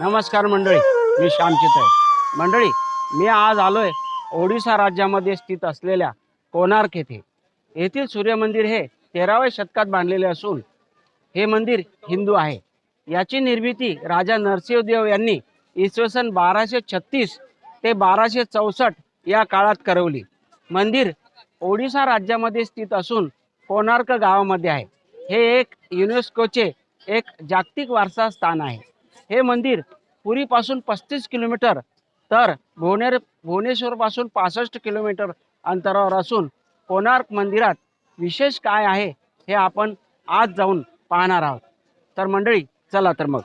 नमस्कार मंडळी मी श्यामचित आहे मंडळी मी आज आलोय ओडिसा राज्यामध्ये स्थित असलेल्या कोणार्क येथे. येथील सूर्यमंदिर हे तेराव्या शतकात बांधलेले असून हे मंदिर हिंदू आहे. याची निर्मिती राजा नरसिंहदेव यांनी इसवी सन बाराशे छत्तीस ते बाराशे चौसष्ट या काळात करवली. मंदिर ओडिसा राज्यामध्ये स्थित असून कोणार्क गावामध्ये आहे. हे एक युनेस्कोचे एक जागतिक वारसा स्थान आहे. हे मंदिर पुरीपासून पस्तीस किलोमीटर तर भुवनेर भुवनेश्वरपासून पासष्ट किलोमीटर अंतरावर असून कोणार्क मंदिरात विशेष काय आहे हे आपण आज जाऊन पाहणार आहोत. तर मंडळी चला तर मग.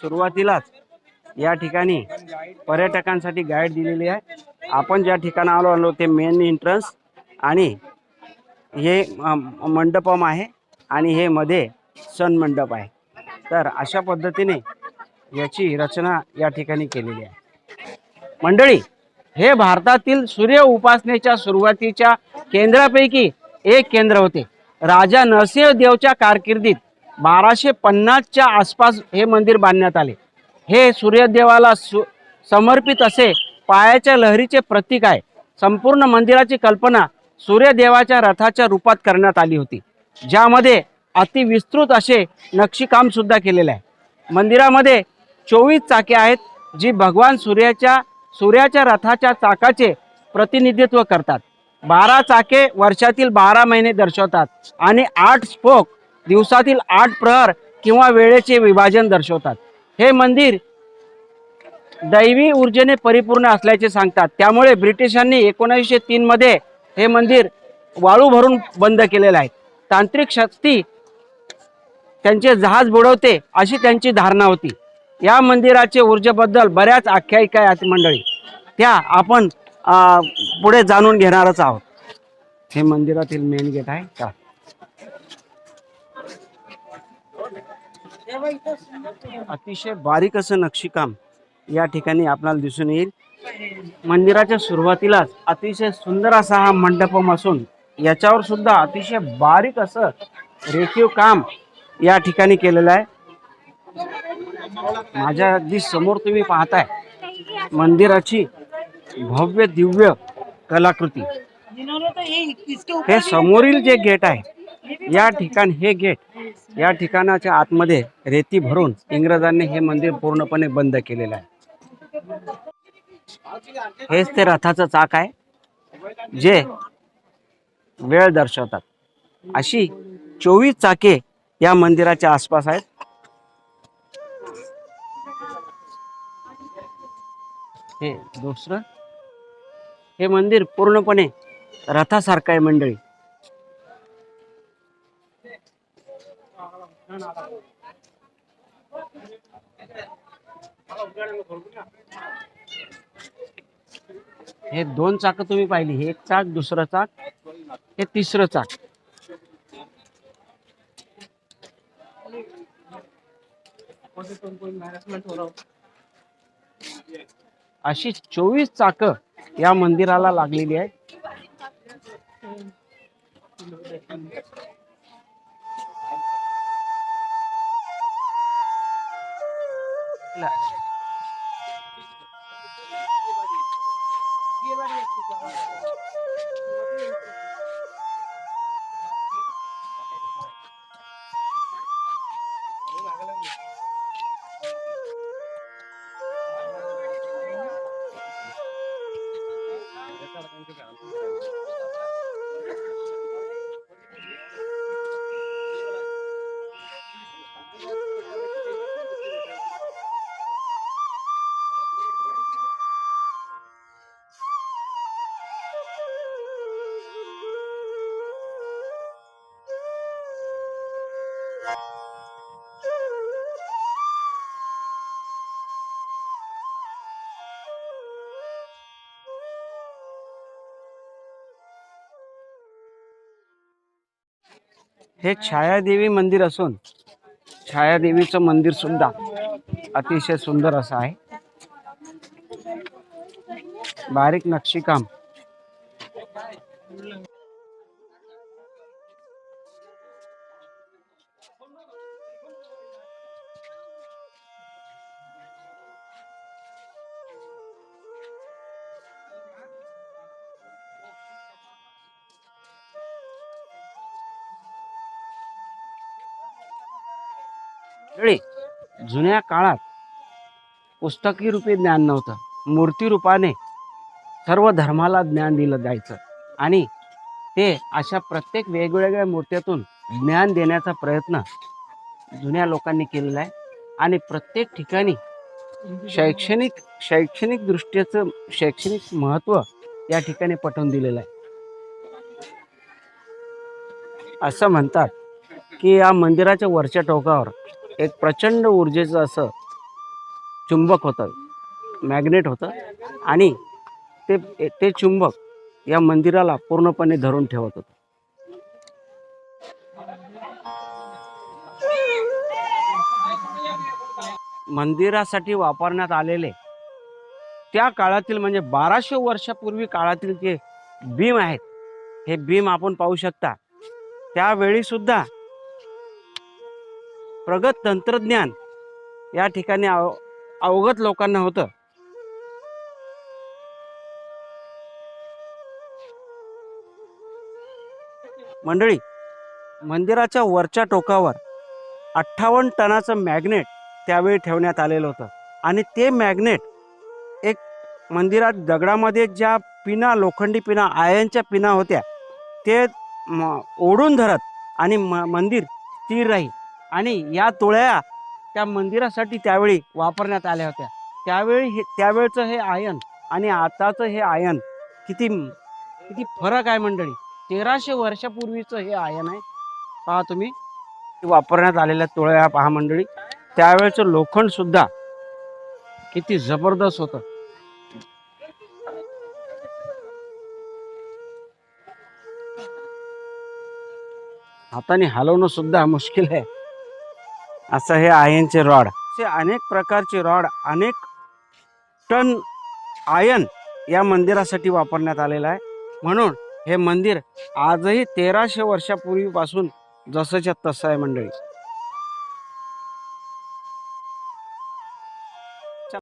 सुरुवातीलाच या ठिकाणी पर्यटकांसाठी गाईड दिलेली आहे. आपण ज्या ठिकाणी आलो आलो ते मेन एंट्रन्स आणि हे मंडपम आहे आणि हे मध्ये सन मंडप आहे. तर अशा पद्धतीने याची रचना या ठिकाणी केलेली आहे. मंडळी हे भारतातील सूर्य उपासनेच्या सुरुवातीच्या केंद्रापैकी एक केंद्र होते. राजा नरसिंहदेवच्या कारकिर्दीत बाराशे पन्नासच्या आसपास हे मंदिर बांधण्यात आले. हे सूर्यदेवाला सु समर्पित असे पायाच्या लहरीचे प्रतीक आहे. संपूर्ण मंदिराची कल्पना सूर्यदेवाच्या रथाच्या रूपात करण्यात आली होती. ज्यामध्ये अतिविस्तृत असे नक्षीकाम सुद्धा केलेले आहे. मंदिरामध्ये चोवीस चाके आहेत जी भगवान सूर्याच्या सूर्याच्या रथाच्या चाकाचे प्रतिनिधित्व करतात. बारा चाके वर्षातील बारा महिने दर्शवतात आणि आठ स्पोक दिवसातील आठ प्रहर किंवा वेळेचे विभाजन दर्शवतात. हे मंदिर दैवी ऊर्जेने परिपूर्ण असल्याचे सांगतात. त्यामुळे ब्रिटिशांनी एकोणीसशे तीनमध्ये हे मंदिर वाळू भरून बंद केलेलं आहे. तांत्रिक शक्ती त्यांचे जहाज बुडवते अशी त्यांची धारणा होती. या मंदिराचे ऊर्जेबद्दल बऱ्याच आख्यायिका आहेत मंडळी त्या आपण पुढे जाणून घेणारच आहोत. हे मंदिरातील मेन गेट आहे. का अतिशय बारीक असं नक्षीकाम या ठिकाणी आपल्याला दिसून येईल. मंदिराच्या सुरुवातीलाच अतिशय सुंदर असा हा मंडपम असून याच्यावर सुद्धा अतिशय बारीक असं रेखीव काम या ठिकाणी केलेलं आहे. माझ्या अगदी समोर तुम्ही पाहताय मंदिराची भव्य दिव्य कलाकृती. हे समोरील जे गेट आहे या ठिकाण हे गेट या ठिकाणाच्या आतमध्ये रेती भरून इंग्रजांनी हे मंदिर पूर्णपणे बंद केलेलं आहे. हेच ते रथाचं चाक आहे जे वेळ दर्शवतात. अशी चोवीस चाके या मंदिराच्या आसपास आहेत. हे दुसरं? हे मंदिर पूर्णपणे रथासारखं आहे मंडळी. हे दोन चाक तुम्ही पाहिली. हे एक चाक दुसरं चाक हे तिसरं चाक. अशी चोवीस चाक या मंदिराला लागलेली आहेत. हे छायादेवी मंदिर असून छायादेवीचं मंदिर सुद्धा अतिशय सुंदर असं आहे. बारीक नक्षीकाम. मंडळी जुन्या काळात पुस्तकी रूपी ज्ञान नव्हतं. मूर्ती रूपाने सर्व धर्माला ज्ञान दिलं जायचं. आणि ते अशा प्रत्येक वेगवेगळ्या मूर्त्यातून ज्ञान देण्याचा प्रयत्न जुन्या लोकांनी केलेला आहे. आणि प्रत्येक ठिकाणी शैक्षणिक शैक्षणिक दृष्ट्याचं शैक्षणिक महत्त्व या ठिकाणी पटवून दिलेलं आहे. असं म्हणतात की या मंदिराच्या वरच्या टोकावर एक प्रचंड ऊर्जेचं असं चुंबक होतं. मॅग्नेट होतं. आणि ते ते चुंबक या मंदिराला पूर्णपणे धरून ठेवत होतं. मंदिरासाठी वापरण्यात आलेले त्या काळातील म्हणजे बाराशे वर्षापूर्वी काळातील जे भीम आहेत हे भीम आपण पाहू शकता. त्यावेळी सुद्धा प्रगत तंत्रज्ञान या ठिकाणी अव अवगत लोकांना होतं. मंडळी मंदिराच्या वरच्या टोकावर अठ्ठावन्न टनाचं मॅग्नेट त्यावेळी ठेवण्यात आलेलं होतं. आणि ते मॅग्नेट एक मंदिरात दगडामध्ये ज्या पिना लोखंडी पिना आयनच्या पिना होत्या ते ओढून धरत आणि म मंदिर स्थिर राहील. आणि या तुळ्या त्या मंदिरासाठी त्यावेळी वापरण्यात आल्या होत्या. त्यावेळी हे त्यावेळचं हे आयन आणि आताचं हे आयन किती किती फरक आहे मंडळी. तेराशे वर्षापूर्वीचं हे आयन आहे. पहा तुम्ही वापरण्यात आलेल्या तुळ्या पहा मंडळी. त्यावेळचं लोखंड सुद्धा किती जबरदस्त होतं. हाताने हलवणं सुद्धा मुश्किल आहे. असं हे आयनचे रॉड. असे अनेक प्रकारचे रॉड अनेक टन आयन या मंदिरासाठी वापरण्यात आलेलं आहे. म्हणून हे मंदिर आजही तेराशे वर्षापूर्वीपासून जसंच्या तसं आहे मंडळी.